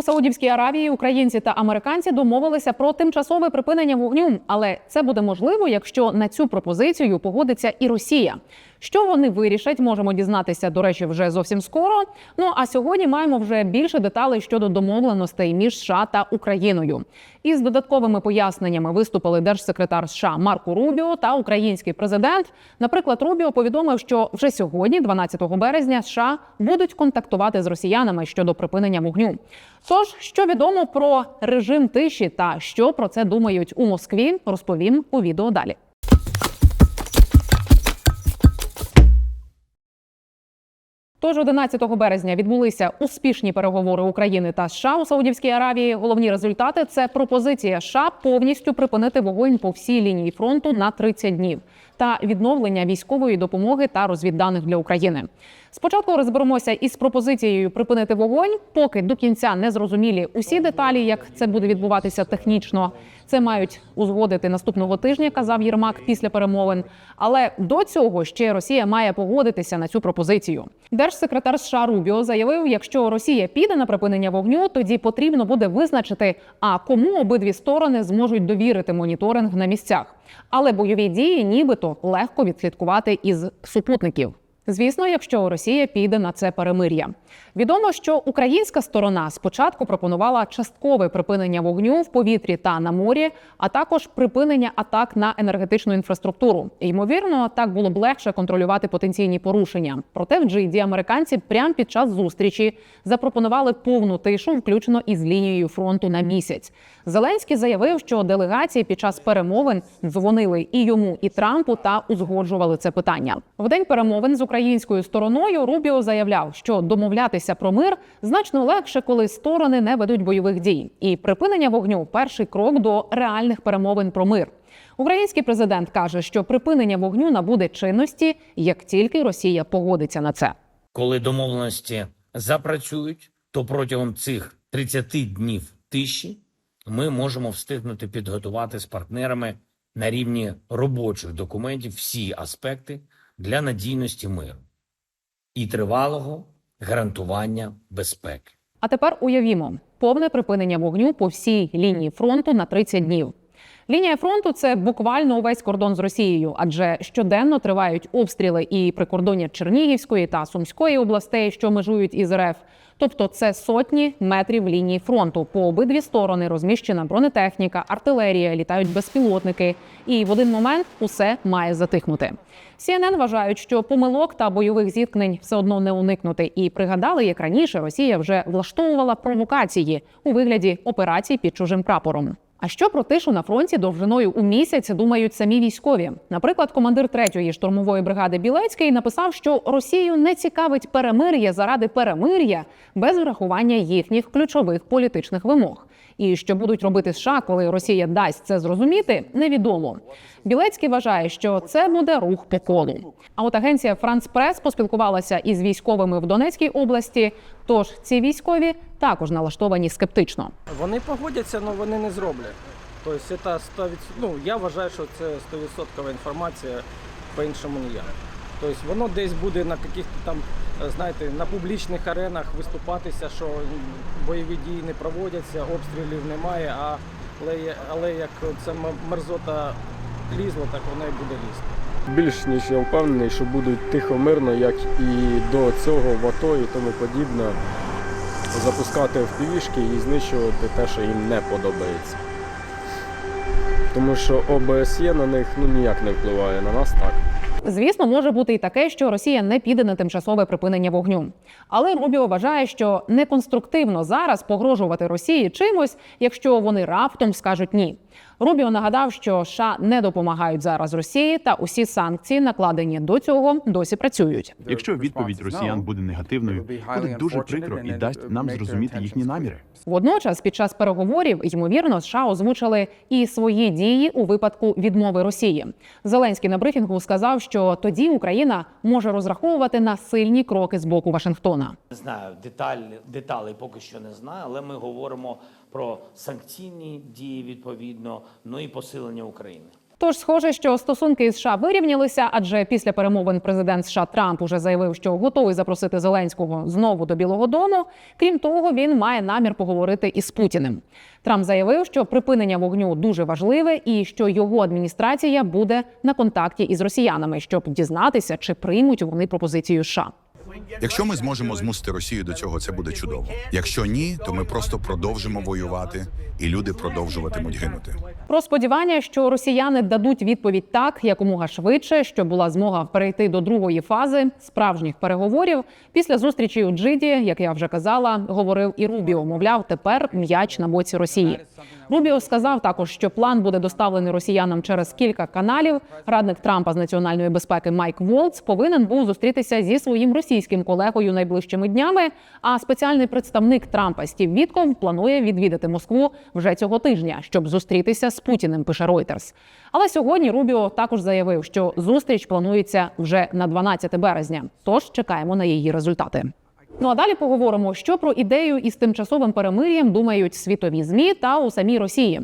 У Саудівській Аравії українці та американці домовилися про тимчасове припинення вогню, але це буде можливо, якщо на цю пропозицію погодиться і Росія. Що вони вирішать, можемо дізнатися, до речі, вже зовсім скоро. Ну а сьогодні маємо вже більше деталей щодо домовленостей між США та Україною. Із додатковими поясненнями виступили держсекретар США Марко Рубіо та український президент. Наприклад, Рубіо повідомив, що вже сьогодні, 12 березня, США будуть контактувати з росіянами щодо припинення вогню. Тож, що відомо про режим тиші та що про це думають у Москві, розповім у відео далі. Тож 11 березня відбулися успішні переговори України та США у Саудівській Аравії. Головні результати це пропозиція США повністю припинити вогонь по всій лінії фронту на 30 днів та відновлення військової допомоги та розвідданих для України. Спочатку розберемося із пропозицією припинити вогонь, поки до кінця не зрозумілі усі деталі, як це буде відбуватися технічно. Це мають узгодити наступного тижня, казав Єрмак після перемовин. Але до цього ще Росія має погодитися на цю пропозицію. Держсекретар США Рубіо заявив, якщо Росія піде на припинення вогню, тоді потрібно буде визначити, а кому обидві сторони зможуть довірити моніторинг на місцях. Але бойові дії нібито легко відслідкувати із супутників. Звісно, якщо Росія піде на це перемир'я. Відомо, що українська сторона спочатку пропонувала часткове припинення вогню в повітрі та на морі, а також припинення атак на енергетичну інфраструктуру. Ймовірно, так було б легше контролювати потенційні порушення. Проте в Джиді американці прямо під час зустрічі запропонували повну тишу, включно із лінією фронту на місяць. Зеленський заявив, що делегації під час перемовин дзвонили і йому, і Трампу та узгоджували це питання. В день перемовин з українською стороною Рубіо заявляв, що домовлятися про мир значно легше, коли сторони не ведуть бойових дій. І припинення вогню перший крок до реальних перемовин про мир. Український президент каже, що припинення вогню набуде чинності, як тільки Росія погодиться на це. Коли домовленості запрацюють, то протягом цих 30 днів тиші ми можемо встигнути підготувати з партнерами на рівні робочих документів всі аспекти для надійності миру і тривалого гарантування безпеки. А тепер уявімо повне припинення вогню по всій лінії фронту на 30 днів. Лінія фронту це буквально увесь кордон з Росією, адже щоденно тривають обстріли і прикордоння Чернігівської та Сумської областей, що межують із РФ. Тобто це сотні метрів лінії фронту. По обидві сторони розміщена бронетехніка, артилерія, літають безпілотники. І в один момент усе має затихнути. CNN вважають, що помилок та бойових зіткнень все одно не уникнути. І пригадали, як раніше Росія вже влаштовувала провокації у вигляді операцій під чужим прапором. А що про тишу на фронті довжиною у місяць думають самі військові? Наприклад, командир третьої штурмової бригади Білецький написав, що Росію не цікавить перемир'я заради перемир'я без врахування їхніх ключових політичних вимог. І що будуть робити США, коли Росія дасть це зрозуміти, невідомо. Білецький вважає, що це буде рух по колу. А от агенція Франц Прес поспілкувалася із військовими в Донецькій області. Тож ці військові також налаштовані скептично. Вони погодяться, але вони не зроблять. Тобто це 100%, ну, я вважаю, що це 100% інформація, по-іншому ніяк. Тобто воно десь буде на яких-то там, знаєте, на публічних аренах виступатися, що бойові дії не проводяться, обстрілів немає, а, але, але як ця м- мерзота лізла, так вона і буде лізти. Більш ніж я впевнений, що будуть тихо мирно, як і до цього в АТО і тому подібне, запускати впівішки і знищувати те, що їм не подобається. Тому що ОБСЄ на них ну, ніяк не впливає, на нас так. Звісно, може бути і таке, що Росія не піде на тимчасове припинення вогню. Але Рубіо вважає, що неконструктивно зараз погрожувати Росії чимось, якщо вони раптом скажуть ні. Рубіо нагадав, що США не допомагають зараз Росії, та усі санкції, накладені до цього, досі працюють. Якщо відповідь росіян буде негативною, буде дуже прикро і дасть нам зрозуміти їхні наміри. Водночас, під час переговорів, ймовірно, США озвучили і свої дії у випадку відмови Росії. Зеленський на брифінгу сказав, що тоді Україна може розраховувати на сильні кроки з боку Вашингтона. Не знаю деталі, деталі поки що не знаю, але ми говоримо про санкційні дії відповідно, ну і посилення України. Тож схоже, що стосунки із США вирівнялися, адже після перемовин президент США Трамп уже заявив, що готовий запросити Зеленського знову до Білого Дому. Крім того, він має намір поговорити із Путіним. Трамп заявив, що припинення вогню дуже важливе і що його адміністрація буде на контакті із росіянами, щоб дізнатися, чи приймуть вони пропозицію США. Якщо ми зможемо змусити Росію до цього, це буде чудово. Якщо ні, то ми просто продовжимо воювати, і люди продовжуватимуть гинути. Про сподівання, що росіяни дадуть відповідь так, якомога швидше, щоб була змога перейти до другої фази справжніх переговорів. Після зустрічі у Джиді, як я вже казала, говорив і Рубіо. Мовляв, тепер м'яч на боці Росії. Рубіо сказав також, що план буде доставлений росіянам через кілька каналів. Радник Трампа з національної безпеки Майк Волц повинен був зустрітися зі своїм російським колегою найближчими днями. А спеціальний представник Трампа Стів Вітков планує відвідати Москву вже цього тижня, щоб зустрітися з Путіним. Пише Reuters. Але сьогодні Рубіо також заявив, що зустріч планується вже на 12 березня. Тож чекаємо на її результати. Ну а далі поговоримо, що про ідею із тимчасовим перемир'ям думають світові змі та у самій Росії.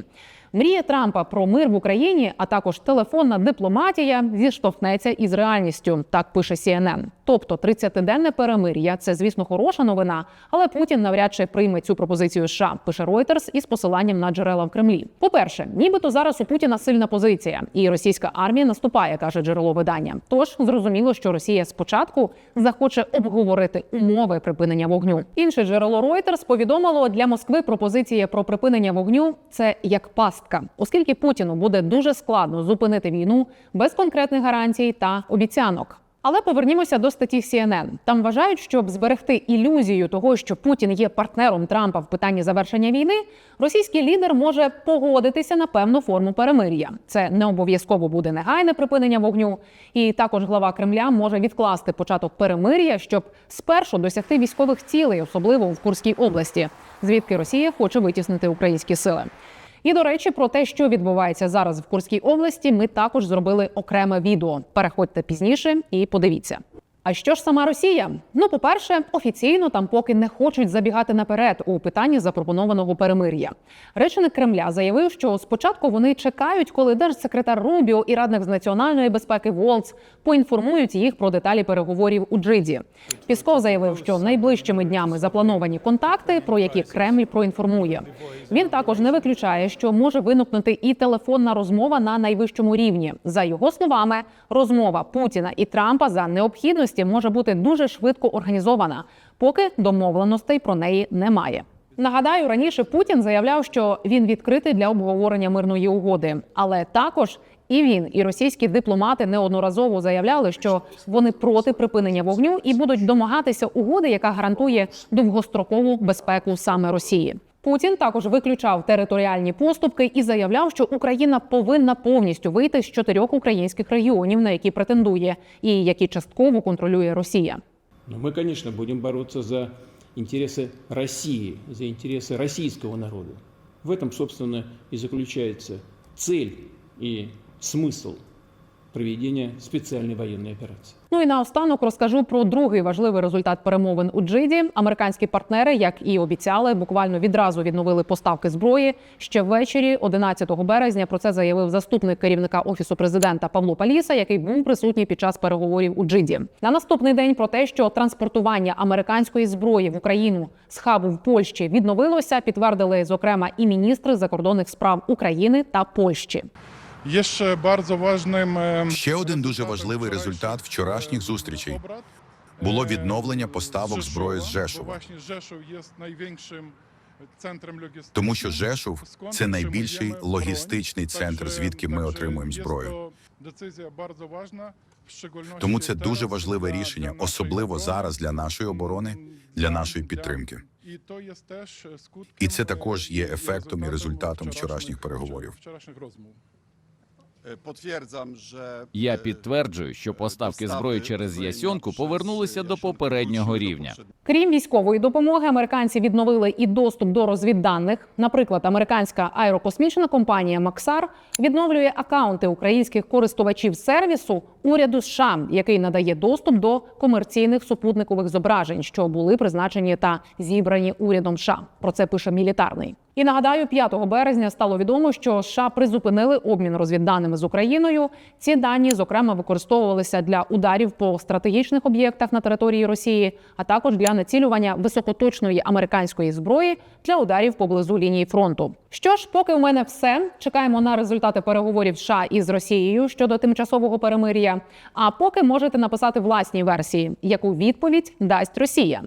Мрія Трампа про мир в Україні, а також телефонна дипломатія зіштовхнеться із реальністю. Так пише CNN. Тобто 30-денне перемир'я це, звісно, хороша новина, але Путін навряд чи прийме цю пропозицію США. Пише Reuters із посиланням на джерела в Кремлі. По перше, нібито зараз у Путіна сильна позиція, і російська армія наступає, каже джерело видання. Тож зрозуміло, що Росія спочатку захоче обговорити умови припинення вогню. Інше джерело Reuters повідомило для Москви пропозиція про припинення вогню це як пастка, оскільки Путіну буде дуже складно зупинити війну без конкретних гарантій та обіцянок. Але повернімося до статті CNN. Там вважають, щоб зберегти ілюзію того, що Путін є партнером Трампа в питанні завершення війни, російський лідер може погодитися на певну форму перемир'я. Це не обов'язково буде негайне припинення вогню. І також глава Кремля може відкласти початок перемир'я, щоб спершу досягти військових цілей, особливо в Курській області, звідки Росія хоче витіснити українські сили. І до речі, про те, що відбувається зараз в Курській області, ми також зробили окреме відео. Переходьте пізніше і подивіться. А що ж сама Росія? Ну, по-перше, офіційно там поки не хочуть забігати наперед у питанні запропонованого перемир'я. Реченик Кремля заявив, що спочатку вони чекають, коли держсекретар Рубіо і радник з національної безпеки Волц поінформують їх про деталі переговорів у Джиді. Пісков заявив, що найближчими днями заплановані контакти, про які Кремль проінформує. Він також не виключає, що може виникнути і телефонна розмова на найвищому рівні. За його словами, розмова Путіна і Трампа за необхідності може бути дуже швидко організована, поки домовленостей про неї немає. Нагадаю, раніше Путін заявляв, що він відкритий для обговорення мирної угоди, але також і він, і російські дипломати неодноразово заявляли, що вони проти припинення вогню і будуть домагатися угоди, яка гарантує довгострокову безпеку саме Росії. Путін також виключав територіальні поступки і заявляв, що Україна повинна повністю вийти з чотирьох українських регіонів, на які претендує, і які частково контролює Росія. Но мы, конечно, будем бороться за интересы России, за интересы российского народа. В этом, собственно, и заключается цель и смысл проведения специальной военной операции. Ну і наостанок розкажу про другий важливий результат перемовин у Джиді. Американські партнери, як і обіцяли, буквально відразу відновили поставки зброї. Ще ввечері, 11 березня, про це заявив заступник керівника офісу президента Павло Паліса, який був присутній під час переговорів у Джиді. На наступний день про те, що транспортування американської зброї в Україну з хабу в Польщі відновилося, підтвердили зокрема і міністри закордонних справ України та Польщі. Jeszcze bardzo ważnym em, Ще один дуже важливий результат вчорашніх зустрічей було відновлення поставок зброї з Жешува, właśnie Rzeszów jest największym centrum тому що Жешув це найбільший логістичний центр, звідки ми отримуємо зброю. bardzo ważna, w Тому це дуже важливе рішення, особливо зараз для нашої оборони, для нашої підтримки. І то є теж І це також є е, ефектом і результатом вчорашніх вчорашніх переговорів. Вчорашніх розмов. Потверждам, що Я підтверджую, що поставки зброї через Ясьонку повернулися до попереднього рівня. Крім військової допомоги, американці відновили і доступ до розвідданих. Наприклад, американська аерокосмічна компанія Максар відновлює акаунти українських користувачів сервісу уряду США, який надає доступ до комерційних супутникових зображень, що були призначені та зібрані урядом США. Про це пише мілітарний. І нагадаю, 5 березня стало відомо, що США призупинили обмін розвідданими з Україною. Ці дані, зокрема, використовувалися для ударів по стратегічних об'єктах на території Росії, а також для націлювання високоточної американської зброї для ударів поблизу лінії фронту. Що ж, поки у мене все. Чекаємо на результати переговорів США із Росією щодо тимчасового перемир'я. А поки можете написати власні версії, яку відповідь дасть Росія.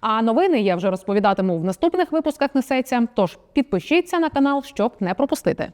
А новини я вже розповідатиму в наступних випусках несеться. Тож підпишіться на канал, щоб не пропустити.